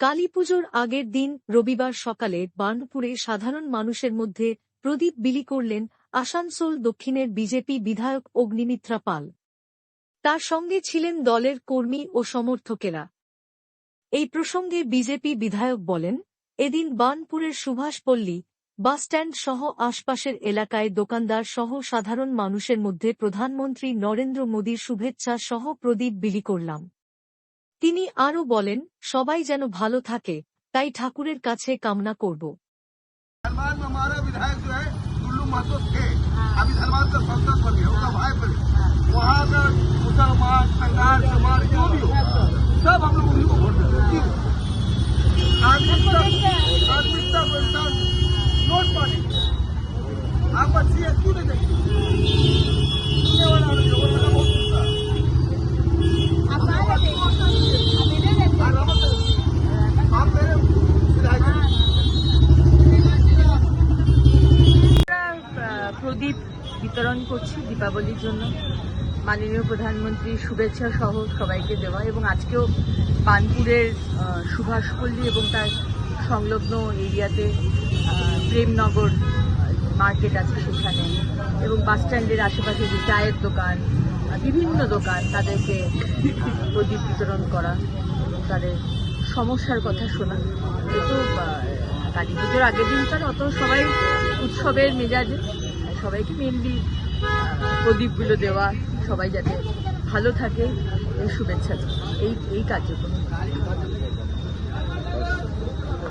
কালীপুজোর আগের দিন, রবিবার সকালে বার্নপুরে সাধারণ মানুষের মধ্যে প্রদীপ বিলি করলেন আসানসোল দক্ষিণের বিজেপি বিধায়ক অগ্নিমিত্রা পাল। তার সঙ্গে ছিলেন দলের কর্মী ও সমর্থকেরা। এই প্রসঙ্গে বিজেপি বিধায়ক বলেন, এদিন বার্নপুরের সুভাষপল্লী বাসস্ট্যান্ড সহ আশপাশের এলাকায় দোকানদার সহ সাধারণ মানুষের মধ্যে প্রধানমন্ত্রী নরেন্দ্র মোদীর শুভেচ্ছা সহ প্রদীপ বিলি করলাম। তিনি আরও বলেন সবাই যেন ভালো থাকে তাই ঠাকুরের কাছে কামনা করব। প্রদীপ বিতরণ করছি দীপাবলির জন্য। মাননীয় প্রধানমন্ত্রীর শুভেচ্ছা সহ সবাইকে দেওয়া এবং আজকেও বানপুরের সুভাষপল্লী এবং তার সংলগ্ন এরিয়াতে প্রেমনগর মার্কেট আছে সেখানে। এবং বাসস্ট্যান্ডের আশেপাশে যে চায়ের দোকান বিভিন্ন দোকান, তাদেরকে প্রদীপ বিতরণ করা এবং তাদের সমস্যার কথা শোনা। যেহেতু কালী পুজোর আগের দিনকার অত সবাই উৎসবের মেজাজে সবাইকে মেনলি প্রদীপগুলো দেওয়া সবাই যাতে ভালো থাকে এই শুভেচ্ছা এই এই কার্যক্রম।